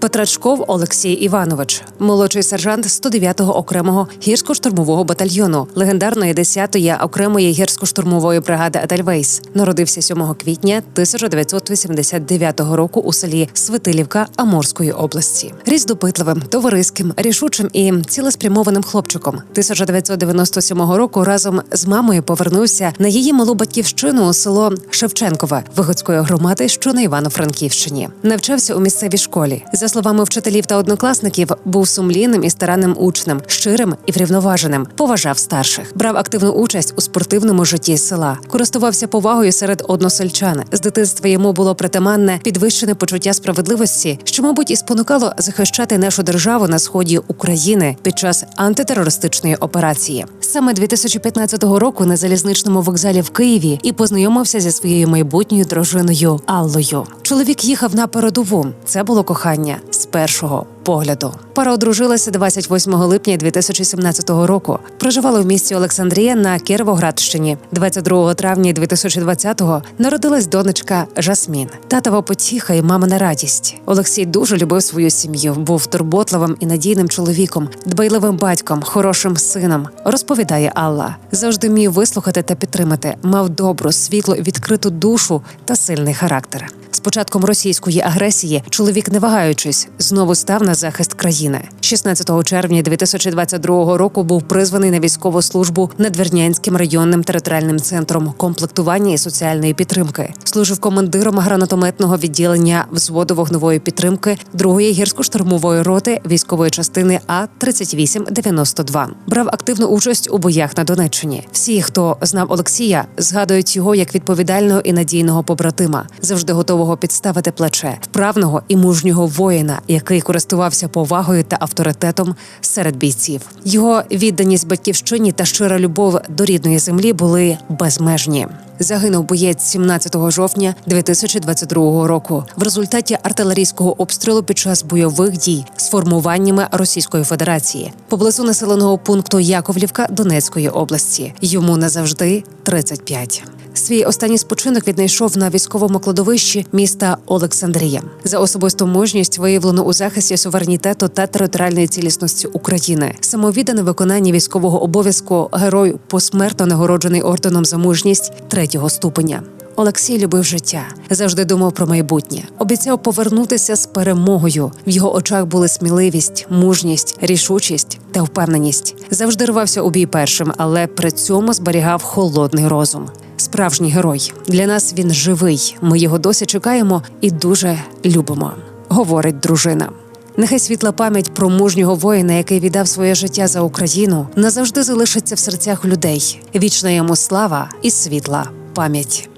Петрачков Олексій Іванович, молодший сержант 109-го окремого гірсько-штурмового батальйону, легендарної 10-ї окремої гірсько-штурмової бригади Едельвейс, народився 7 квітня 1989 року у селі Свитилівка Амурської області. Ріс допитливим, товариським, рішучим і цілеспрямованим хлопчиком. 1997 року разом з мамою повернувся на її малу батьківщину у село Шевченкове Вигодської громади, що на Івано-Франківщині. Навчався у місцевій школі. За словами вчителів та однокласників, був сумлінним і старанним учнем, щирим і врівноваженим, поважав старших, брав активну участь у спортивному житті села, користувався повагою серед односельчан. З дитинства йому було притаманне підвищене почуття справедливості, що, мабуть, і спонукало захищати нашу державу на сході України під час антитерористичної операції. Саме 2015 року на залізничному вокзалі в Києві і познайомився зі своєю майбутньою дружиною Аллою. Чоловік їхав на передову. Це було кохання з першого погляду. Пара одружилася 28 липня 2017 року. Проживала в місті Олександрія на Кіровоградщині. 22 травня 2020-го народилась донечка Жасмін. Татова потіха і мамина радість. Олексій дуже любив свою сім'ю, був турботливим і надійним чоловіком, дбайливим батьком, хорошим сином. Розповідає Алла. Завжди вмів вислухати та підтримати. Мав добру, світлу, відкриту душу та сильний характер. З початком російської агресії чоловік, не вагаючись, знову став на захист країни. 16 червня 2022 року був призваний на військову службу Надвірнянським районним територіальним центром комплектування і соціальної підтримки. Служив командиром гранатометного відділення взводу вогневої підтримки 2-ї гірсько-штурмової роти військової частини А 3892 Брав активну участь у боях на Донеччині. Всі, хто знав Олексія, згадують його як відповідального і надійного побратима, завжди готового підставити плече, вправного і мужнього воїна, який користувався повагою та авторитетом серед бійців. Його відданість батьківщині та щира любов до рідної землі були безмежні. Загинув боєць 17 жовтня 2022 року в результаті артилерійського обстрілу під час бойових дій з формуваннями Російської Федерації поблизу населеного пункту Яковлівка Донецької області. Йому назавжди 35. Свій останній спочинок віднайшов на військовому кладовищі міста Олександрія за особисту мужність, виявлену у захисті суверенітету та територіальної цілісності України. Самовіддане виконання військового обов'язку герой посмертно нагороджений орденом за мужність третього ступеня. Олексій любив життя, завжди думав про майбутнє. Обіцяв повернутися з перемогою. В його очах були сміливість, мужність, рішучість та впевненість. Завжди рвався у бій першим, але при цьому зберігав холодний розум. Справжній герой для нас він живий. Ми його досі чекаємо і дуже любимо, говорить дружина. Нехай світла пам'ять про мужнього воїна, який віддав своє життя за Україну, назавжди залишиться в серцях людей. Вічна йому слава і світла пам'ять.